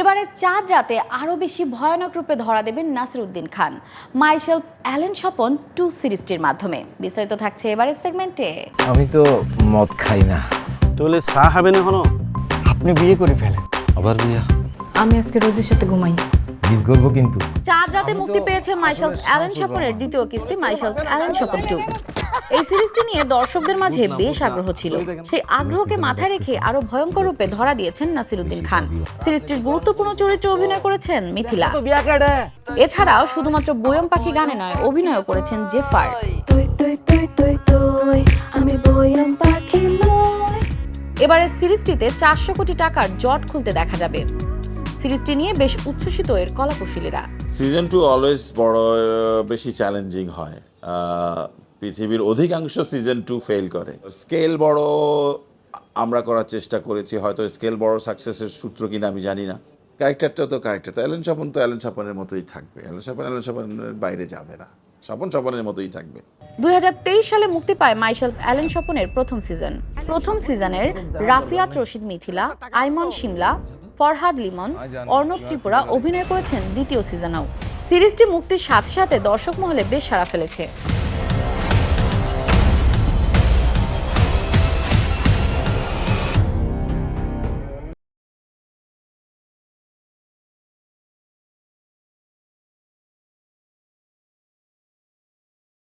এবারে চাঁদ রাতে আরও বেশি ভয়ানক রূপে ধরা দেবেন Naseeruddin Khan. Michael Allen Swapan two সিরিজটির মাধ্যমে। বিস্তারিত থাকছে এবারের সেগমেন্টে। আমি তো মদ খাই না। তাহলে চা খাবেন এখনও? আপনি বিয়ে করে ফেলেন। আবার বিয়া? আমি আজকে রোজের সাথে ঘুমাই। মিস করব কিন্তু। চাঁদ রাতে মুক্তি পেয়েছে মাইশেল অ্যালেন স্বপনের দ্বিতীয় কিস্তি মাইশেল অ্যালেন স্বপন টু। এই সিরিজটি নিয়ে দর্শকদের মাঝে বেশ আগ্রহ ছিল। সেই আগ্রহকে মাথায় রেখে আরও ভয়ঙ্কর রূপে ধরা দিয়েছেন নাসিরুদ্দিন খান। সিরিজটির গুরুত্বপূর্ণ চরিত্রে অভিনয় করেছেন মিথিলা। এছাড়াও শুধুমাত্র বয়ম পাখি গানে নয় অভিনয়ও করেছেন জেফার। তুই তুই তুই তুই তুই আমি বয়াম পাখি এবারের সিরিজটিতে চারশো কোটি টাকার জট খুলতে দেখা যাবে। সিরিজটি নিয়ে বেশ উচ্ছ্বসিত এর কলাকুশলীরা। সিজন টু অলওয়েজ বড় বেশি চ্যালেঞ্জিং হয়। আহ, পৃথিবীর অধিকাংশ সিজন টু ফেল করে। স্কেল বড়, আমরা করার চেষ্টা করেছি, হয়তো স্কেল বড় সাকসেসের সূত্র কিনা আমি জানি না। ক্যারেক্টারটা তো ক্যারেক্টার তো অ্যালেন স্বপন তো অ্যালেন স্বপনের মতোই থাকবে। অ্যালেন স্বপন অ্যালেন স্বপনের বাইরে যাবে না। মতোই থাকবে। দুই সালে মুক্তি পায় অ্যালেন প্রথম সিজন প্রথম সিজনের রাফিয়াত রশিদ মিথিলা, আইমন শিমলা ফরহাদ লিমন, অর্ণব ত্রিপুরা অভিনয় করেছেন দ্বিতীয় সিজনেও সিরিজটি মুক্তির সাথে সাথে দর্শক মহলে বেশ সাড়া ফেলেছে।